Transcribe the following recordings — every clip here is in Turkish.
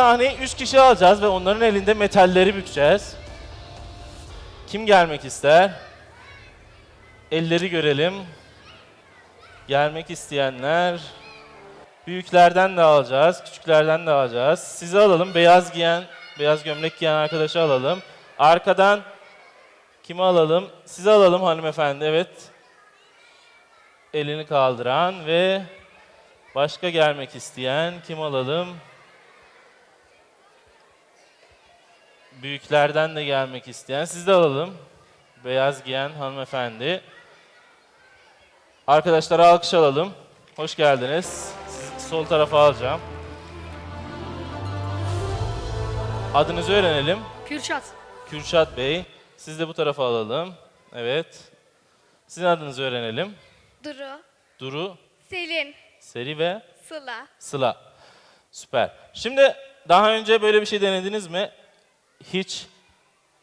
sahneye 3 kişi alacağız ve onların elinde metalleri bükeceğiz. Kim gelmek ister? Elleri görelim. Gelmek isteyenler. Büyüklerden de alacağız, küçüklerden de alacağız. Sizi alalım. Beyaz giyen, beyaz gömlek giyen arkadaşı alalım. Arkadan kimi alalım? Sizi alalım hanımefendi. Evet. Elini kaldıran ve başka gelmek isteyen kim alalım? Büyüklerden de gelmek isteyen. Sizi de alalım. Beyaz giyen hanımefendi. Arkadaşlara alkış alalım. Hoş geldiniz. Sizi sol tarafa alacağım. Adınızı öğrenelim. Kürşat. Kürşat Bey. Siz de bu tarafa alalım. Evet. Sizin adınızı öğrenelim. Duru, Duru, Selin, Seri ve Sıla. Sıla. Süper. Şimdi daha önce böyle bir şey denediniz mi? Hiç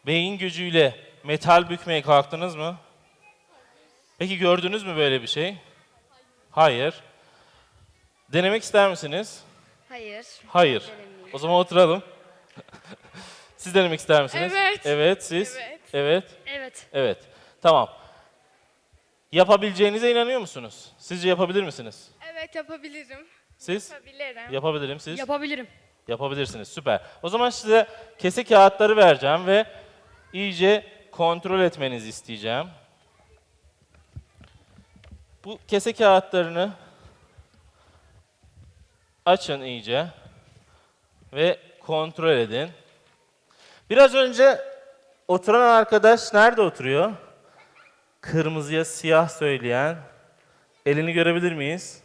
beyin gücüyle metal bükmeye kalktınız mı? Peki gördünüz mü böyle bir şey? Hayır. Denemek ister misiniz? Hayır. Hayır. O zaman oturalım. Siz denemek ister misiniz? Evet. Evet, siz? Evet. Evet. Evet. Evet. Tamam. Yapabileceğinize inanıyor musunuz? Sizce yapabilir misiniz? Evet yapabilirim. Siz? Yapabilirim. Yapabilirim siz? Yapabilirim. Yapabilirsiniz. Süper. O zaman size kese kağıtları vereceğim ve iyice kontrol etmenizi isteyeceğim. Bu kese kağıtlarını açın iyice ve kontrol edin. Biraz önce oturan arkadaş nerede oturuyor? Kırmızıya siyah söyleyen. Elini görebilir miyiz?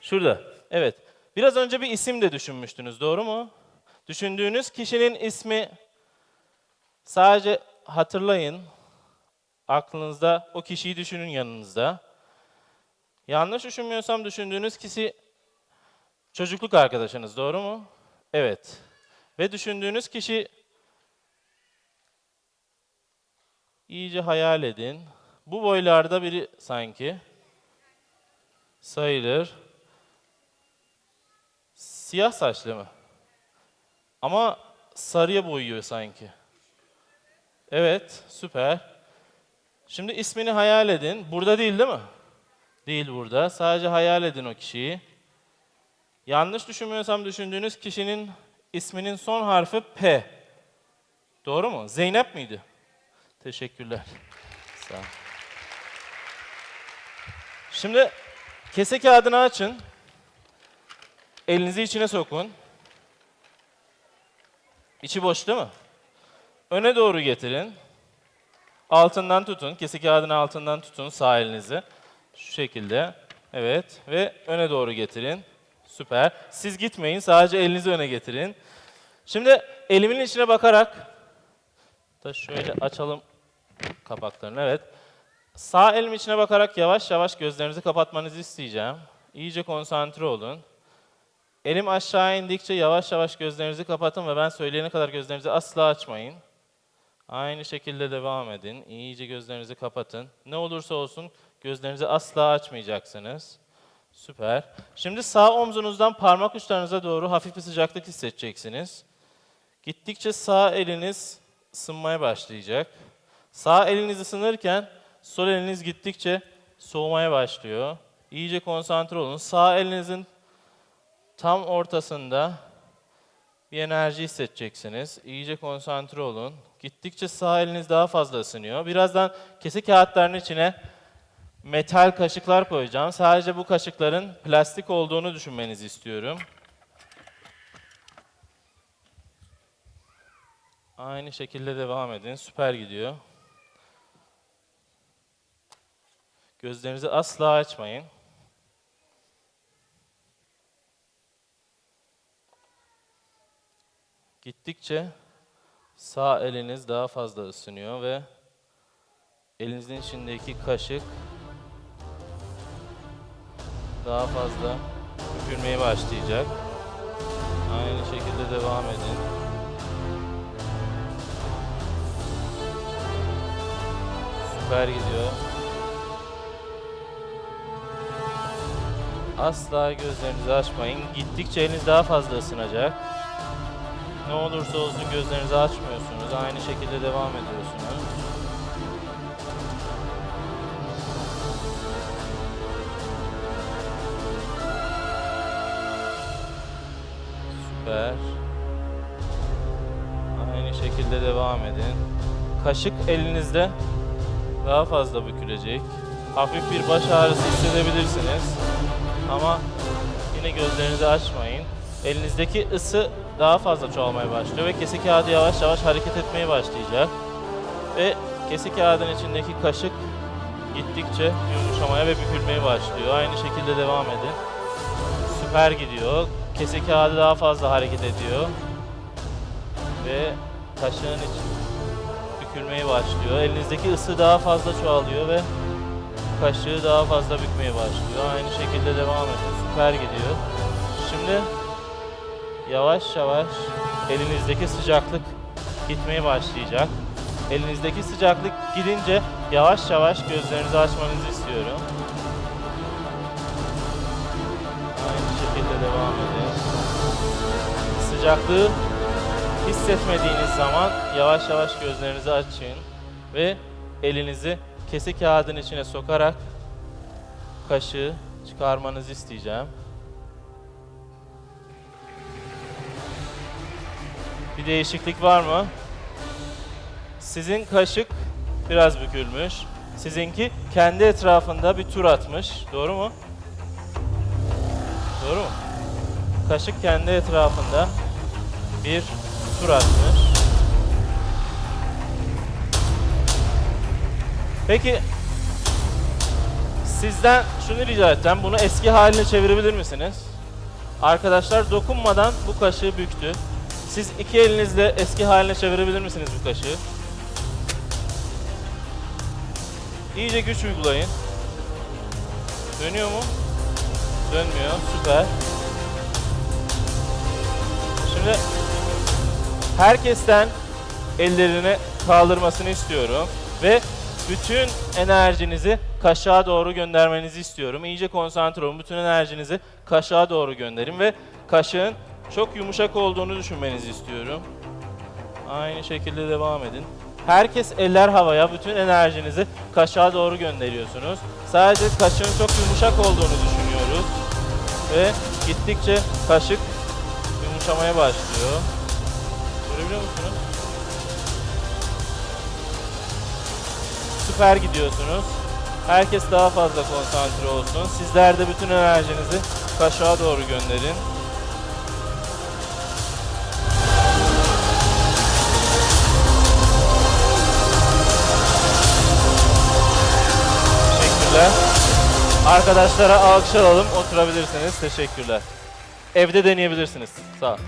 Şurada. Evet. Biraz önce bir isim de düşünmüştünüz, doğru mu? Düşündüğünüz kişinin ismi sadece hatırlayın. Aklınızda o kişiyi düşünün yanınızda. Yanlış düşünmüyorsam düşündüğünüz kişi çocukluk arkadaşınız, doğru mu? Evet. Ve düşündüğünüz kişi iyice hayal edin. Bu boylarda biri sanki sayılır. Siyah saçlı mı? Ama sarıya boyuyor sanki. Evet, süper. Şimdi ismini hayal edin. Burada değil değil mi? Değil burada. Sadece hayal edin o kişiyi. Yanlış düşünmüyorsam düşündüğünüz kişinin isminin son harfi P. Doğru mu? Zeynep miydi? Teşekkürler. Sağ ol. Şimdi kese kağıdını açın. Elinizi içine sokun. İçi boş değil mi? Öne doğru getirin. Altından tutun. Kese kağıdını altından tutun sağ elinizi. Şu şekilde. Evet. Ve öne doğru getirin. Süper. Siz gitmeyin. Sadece elinizi öne getirin. Şimdi elimin içine bakarak da şöyle açalım kapaklarını. Evet. Sağ elim içine bakarak yavaş yavaş gözlerinizi kapatmanızı isteyeceğim. İyice konsantre olun. Elim aşağı indikçe yavaş yavaş gözlerinizi kapatın ve ben söyleyene kadar gözlerinizi asla açmayın. Aynı şekilde devam edin. İyice gözlerinizi kapatın. Ne olursa olsun gözlerinizi asla açmayacaksınız. Süper. Şimdi sağ omzunuzdan parmak uçlarınıza doğru hafif bir sıcaklık hissedeceksiniz. Gittikçe sağ eliniz ısınmaya başlayacak. Sağ eliniz ısınırken sol eliniz gittikçe soğumaya başlıyor. İyice konsantre olun. Sağ elinizin tam ortasında bir enerji hissedeceksiniz. İyice konsantre olun. Gittikçe sağ eliniz daha fazla ısınıyor. Birazdan kese kağıtlarının içine metal kaşıklar koyacağım. Sadece bu kaşıkların plastik olduğunu düşünmenizi istiyorum. Aynı şekilde devam edin. Süper gidiyor. Gözlerinizi asla açmayın. Gittikçe sağ eliniz daha fazla ısınıyor ve elinizin içindeki kaşık daha fazla bükülmeye başlayacak. Aynı şekilde devam edin. Süper gidiyor. Asla gözlerinizi açmayın. Gittikçe eliniz daha fazla ısınacak. Ne olursa olsun gözlerinizi açmıyorsunuz. Aynı şekilde devam ediyorsunuz. Süper. Aynı şekilde devam edin. Kaşık elinizde daha fazla bükülecek. Hafif bir baş ağrısı hissedebilirsiniz. Ama yine gözlerinizi açmayın. Elinizdeki ısı daha fazla çoğalmaya başlıyor ve kesi kağıdı yavaş yavaş hareket etmeye başlayacak. Ve kesi kağıdın içindeki kaşık gittikçe yumuşamaya ve bükülmeye başlıyor. Aynı şekilde devam edin. Süper gidiyor. Kesi kağıdı daha fazla hareket ediyor. Ve kaşığın içi bükülmeye başlıyor. Elinizdeki ısı daha fazla çoğalıyor ve kaşığı daha fazla bükmeye başlıyor. Aynı şekilde devam ediyor. Süper gidiyor. Şimdi yavaş yavaş elinizdeki sıcaklık gitmeye başlayacak. Elinizdeki sıcaklık gidince yavaş yavaş gözlerinizi açmanızı istiyorum. Aynı şekilde devam edin. Sıcaklığı hissetmediğiniz zaman yavaş yavaş gözlerinizi açın ve elinizi kesi kağıdın içine sokarak kaşığı çıkarmanızı isteyeceğim. Bir değişiklik var mı? Sizin kaşık biraz bükülmüş. Sizinki kendi etrafında bir tur atmış. Doğru mu? Doğru mu? Kaşık kendi etrafında bir tur atmış. Peki sizden şunu rica edeceğim. Bunu eski haline çevirebilir misiniz? Arkadaşlar dokunmadan bu kaşığı büktü. Siz iki elinizle eski haline çevirebilir misiniz bu kaşığı? İyice güç uygulayın. Dönüyor mu? Dönmüyor. Süper. Şimdi herkesten ellerini kaldırmasını istiyorum ve bütün enerjinizi kaşığa doğru göndermenizi istiyorum. İyice konsantre olun. Bütün enerjinizi kaşığa doğru gönderin ve kaşığın çok yumuşak olduğunu düşünmenizi istiyorum. Aynı şekilde devam edin. Herkes eller havaya, bütün enerjinizi kaşığa doğru gönderiyorsunuz. Sadece kaşığın çok yumuşak olduğunu düşünüyoruz. Ve gittikçe kaşık yumuşamaya başlıyor. Görebiliyor musunuz? Süper gidiyorsunuz. Herkes daha fazla konsantre olsun. Sizler de bütün enerjinizi kaşığa doğru gönderin. Teşekkürler. Arkadaşlara alkış alalım. Oturabilirsiniz. Teşekkürler. Evde deneyebilirsiniz. Sağ ol.